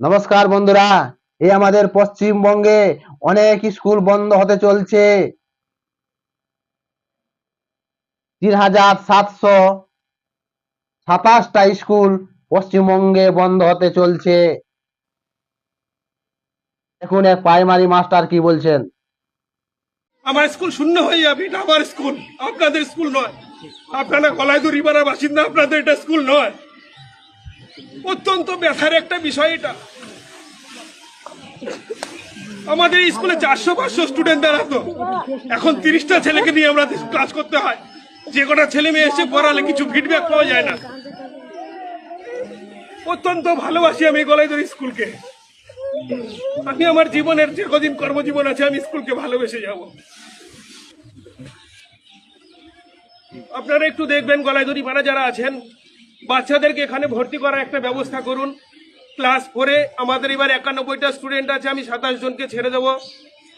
নমস্কার বন্ধুরা, এই আমাদের পশ্চিমবঙ্গে অনেক স্কুল বন্ধ হতে চলছে। তিন হাজার সাতশো সাতাশটা স্কুল পশ্চিমবঙ্গে বন্ধ হতে চলছে। দেখুন, এক প্রাইমারি মাস্টার কি বলছেন? আমার স্কুল শূন্য হয়ে যাবে আমার স্কুল, আপনাদের স্কুল নয়। আপনারা গলায় বাসিন্দা, আপনাদের এটা স্কুল নয়। অত্যন্ত ব্যথার একটা বিষয় এটা। আমাদের স্কুলে চারশো পাঁচশো স্টুডেন্ট দাঁড়াতো এখন তিরিশটা ছেলেকে নিয়ে আমরা ক্লাস করতে হয়। যে কটা ছেলে মেয়ে এসে পড়ালে কিছু ফিডব্যাক পাওয়া যায় না। অত্যন্ত ভালোবাসি আমি এই গলাইদড়ি স্কুলকে। আমি আমার জীবনের যে কদিন কর্মজীবন আছে, আমি স্কুলকে ভালোবেসে যাব। আপনারা একটু দেখবেন গলাইদড়ি পাড়া যারা আছেন বাচ্চাদেরকে এখানে ভর্তি করার একটা ব্যবস্থা করুন। ক্লাস ফোরে আমাদের এবার একানব্বইটা স্টুডেন্ট আছে, আমি সাতাশ জনকে ছেড়ে দেবো।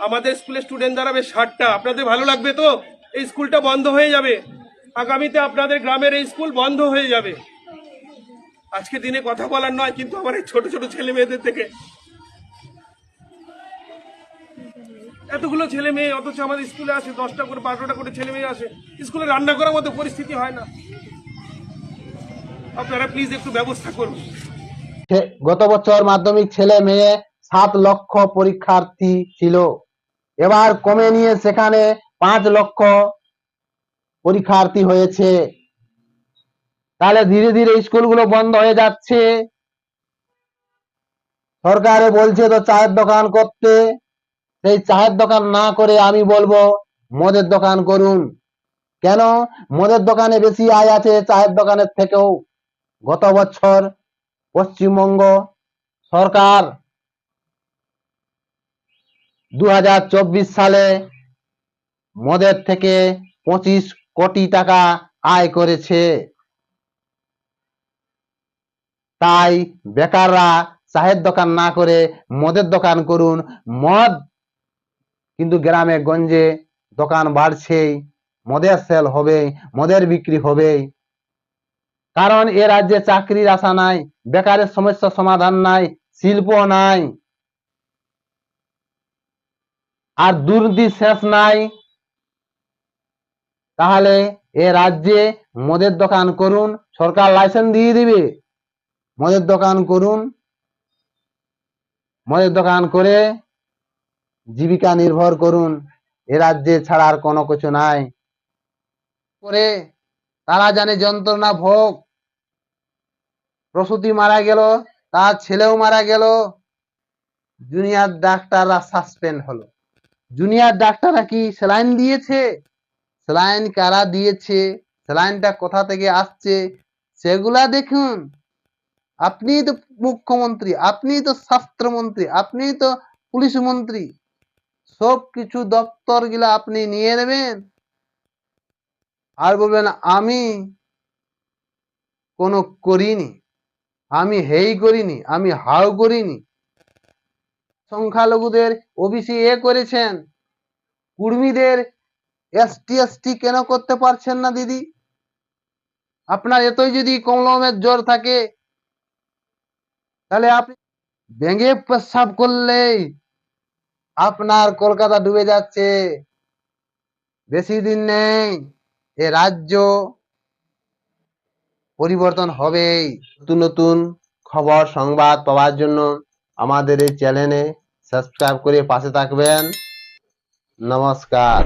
আমাদের স্কুলের স্টুডেন্ট দাঁড়াবে ষাটটা। আপনাদের ভালো লাগবে তো? এই স্কুলটা বন্ধ হয়ে যাবে। আগামীতে আপনাদের গ্রামের এই স্কুল বন্ধ হয়ে যাবে। আজকে দিনে কথা বলার নয়, কিন্তু আমার এই ছোট ছোট ছেলে মেয়েদের থেকে। এতগুলো ছেলে মেয়ে, অথচ আমাদের স্কুলে আসে, দশটা করে, বারোটা করে ছেলে মেয়ে আসে। স্কুলে রান্না করার মতো পরিস্থিতি হয় না। আপনারা প্লিজ একটু ব্যবস্থা করুন। গত বছর মাধ্যমিক ছেলে মেয়ে সাত লক্ষ পরীক্ষার্থী ছিল। এবার কমে নিয়ে সেখানে পাঁচ লক্ষ পরীক্ষার্থী হয়েছে। তাহলে ধীরে ধীরে স্কুলগুলো বন্ধ হয়ে যাচ্ছে। সরকারে বলছে তো চায়ের দোকান করতে। সেই চায়ের দোকান না করে আমি বলব মদের দোকান করুন। কেন? মদের দোকানে বেশি আয় আছে চায়ের দোকানের থেকেও। গত বছর পশ্চিমবঙ্গ সরকার দু হাজার চব্বিশ সালে মদের থেকে পঁচিশ কোটি টাকা আয় করেছে। তাই বেকাররা চায়ের দোকান না করে মদের দোকান করুন। মদ কিন্তু গ্রামে গঞ্জে দোকান বাড়ছেই, মদের সেল হবে মদের বিক্রি হবে কারণ এ রাজ্যে চাকরির আশা নাই, বেকারের সমস্যা সমাধান নাই, শিল্প নাই, আর দুর্নীতি শেষ নাই, তাহলে এ রাজ্যে মদের দোকান করুন, সরকার লাইসেন্স দিয়ে দিবে। মদের দোকান করুন, মদের দোকান করে জীবিকা নির্ভর করুন, এ রাজ্যে ছাড়া আর কোনো কিছু নাই। করে তারা জানে যন্ত্রণা ভোগ। প্রসূতি মারা গেল, তার ছেলেও মারা গেল। জুনিয়র ডাক্তাররা সাসপেন্ড হলো। জুনিয়র ডাক্তাররা কি স্যালাইন দিয়েছে? স্যালাইন কারা দিয়েছে? স্যালাইনটা কোথা থেকে আসছে? সেগুলা দেখুন। আপনি তো মুখ্যমন্ত্রী, আপনি তো স্বাস্থ্যমন্ত্রী, আপনি তো পুলিশ মন্ত্রী। সব কিছু দপ্তরগুলা আপনি নিয়ে নেবেন। আর বলবেন, আমি কোনো করিনি। আমি হেই করিনি, আমি হাও করিনি। সংখ্যালঘুদের ওবিসি এ করেছেন। কুর্মীদের এসটি এসটি কেন করতে পারছেন না, দিদি? আপনার এতই যদি কলমের জ্বর থাকে, তাহলে আপনি ব্যাঙে প্রস্রাব করলেই আপনার কলকাতা ডুবে যাচ্ছে। বেশি দিন নেই। এ রাজ্য পরিবর্তন হবেই। নতুন নতুন খবর, সংবাদ পাওয়ার জন্য আমাদের এই চ্যানেলে সাবস্ক্রাইব করে পাশে থাকবেন। নমস্কার।